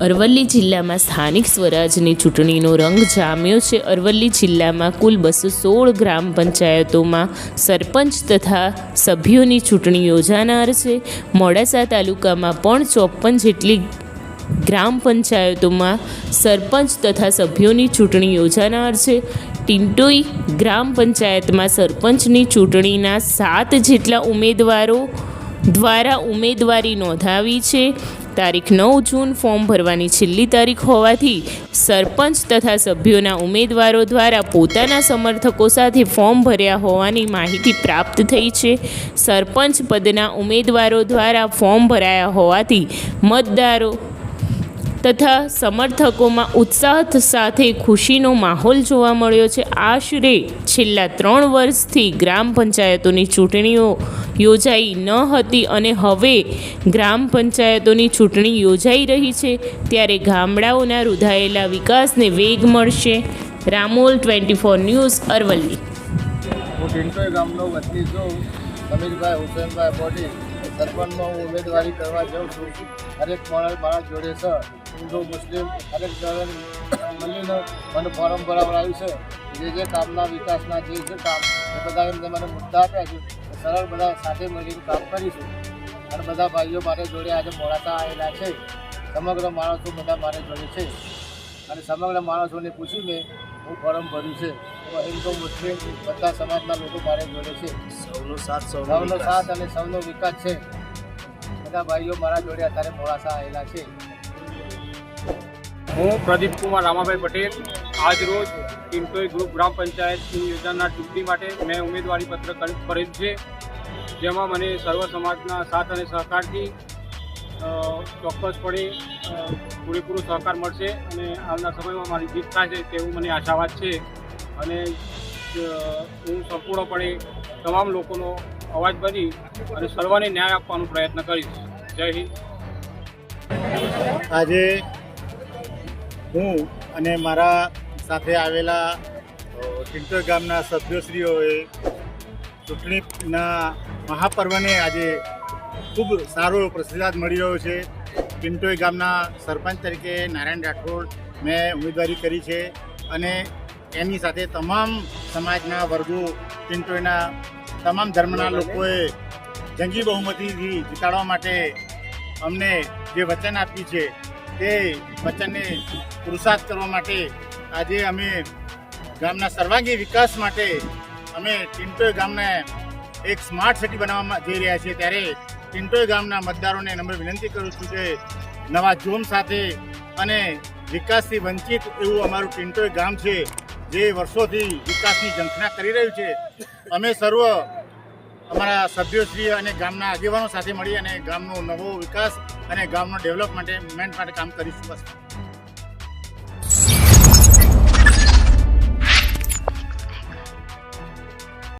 અરવલ્લી જિલ્લામાં સ્થાનિક સ્વરાજની ચૂંટણીનો રંગ જામ્યો છે. અરવલ્લી જિલ્લામાં કુલ બસો સોળ ગ્રામ પંચાયતોમાં સરપંચ તથા સભ્યોની ચૂંટણી યોજાનાર છે. મોડાસા તાલુકામાં પણ ચોપન જેટલી ગ્રામ પંચાયતોમાં સરપંચ તથા સભ્યોની ચૂંટણી યોજાનાર છે. ટિન્ટોઈ ગ્રામ પંચાયતમાં સરપંચની ચૂંટણીના સાત જેટલા ઉમેદવારો દ્વારા ઉમેદવારી નોંધાવી છે. તારીખ નવ જૂન ફોર્મ ભરવાની છેલ્લી તારીખ હોવાથી સરપંચ તથા સભ્યોના ઉમેદવારો દ્વારા પોતાના સમર્થકો સાથે ફોર્મ ભર્યા હોવાની માહિતી પ્રાપ્ત થઈ છે. સરપંચ પદના ઉમેદવારો દ્વારા ફોર્મ ભરાયા હોવાથી મતદારો તથા સમર્થકોમાં ઉત્સાહ સાથે ખુશીનો માહોલ જોવા મળ્યો છે. આશરે છેલ્લા ત્રણ વર્ષથી ગ્રામ પંચાયતોની ચૂંટણીઓ યોજાઈ ન હતી અને હવે ગ્રામ પંચાયતોની ચૂંટણી યોજાઈ રહી છે, ત્યારે ગામડાઓના રૂધાયેલા વિકાસને વેગ મળશે. Ramol twenty four news, Aravalli. મુસ્લિમ, હરેક ભરાવડાવ્યું છે. જે જે કામના વિકાસના જે જે કામ એ બધા એમને મને મુદ્દા આપ્યા છે સરળ બધા સાથે મળીને કામ કરીશું. અને બધા ભાઈઓ મારે જોડે આજે મોડાસા આવેલા છે. સમગ્ર માણસો બધા મારે જોડે છે. અને સમગ્ર માણસોને પૂછીને હું ફોરમ ભર્યું છે. તો હિન્દુ મુસ્લિમ બધા સમાજના લોકો મારે જોડે છે. સૌનો સાથ સૌનો સાથ અને સૌનો વિકાસ છે. બધા ભાઈઓ મારા જોડે અત્યારે મોડાસા આવેલા છે. હું પ્રદીપ કુમાર રામાભાઈ પટેલ. આજ રોજ ટિન્ટોઈ ગ્રુપ ગ્રામ પંચાયતની યોજનાના ચૂંટણી માટે મેં ઉમેદવારી પત્ર કરેલ છે. જેમાં મને સર્વ સમાજના સાથ અને સહકારથી ચોક્કસપણે પૂરેપૂરો સહકાર મળશે અને આવનાર સમયમાં મારી જીત થશે તેવું મને આશાવાદ છે. અને હું સંપૂર્ણપણે તમામ લોકોનો અવાજ બની અને સર્વને ન્યાય આપવાનો પ્રયત્ન કરીશ. જય હિન્દ. આજે હું અને મારા સાથે આવેલા ટિન્ટોઈ ગામના સભ્યશ્રીઓએ ચૂંટણીના મહાપર્વને આજે ખૂબ સારો પ્રતિસાદ મળી રહ્યો છે. ટિન્ટોઈ ગામના સરપંચ તરીકે નારાયણ રાઠોડ મેં ઉમેદવારી કરી છે અને એની સાથે તમામ સમાજના વર્ગો ટિન્ટોઈના તમામ ધર્મના લોકોએ જંગી બહુમતીથી જીતાડવા માટે અમને જે વચન આપ્યું છે તે વચનને પુરુષાર્થ કરવા માટે આજે અમે ગામના સર્વાંગી વિકાસ માટે અમે ટિન્ટોય ગામને એક સ્માર્ટ સિટી બનાવવા જઈ રહ્યા છીએ. ત્યારે ટિન્ટોય ગામના મતદારોને નમ્ર વિનંતી કરું છું કે નવા જોમ સાથે અને વિકાસથી વંચિત એવું અમારું ટિન્ટોય ગામ છે, જે વર્ષોથી વિકાસની ઝંખના કરી રહ્યું છે. અમે સર્વ અમારા સભ્યોશ્રી અને ગામના આગેવાનો સાથે મળી અને ગામનો નવો વિકાસ અને ગામનો ડેવલપમેન્ટ માટે કામ કરીશું બસ.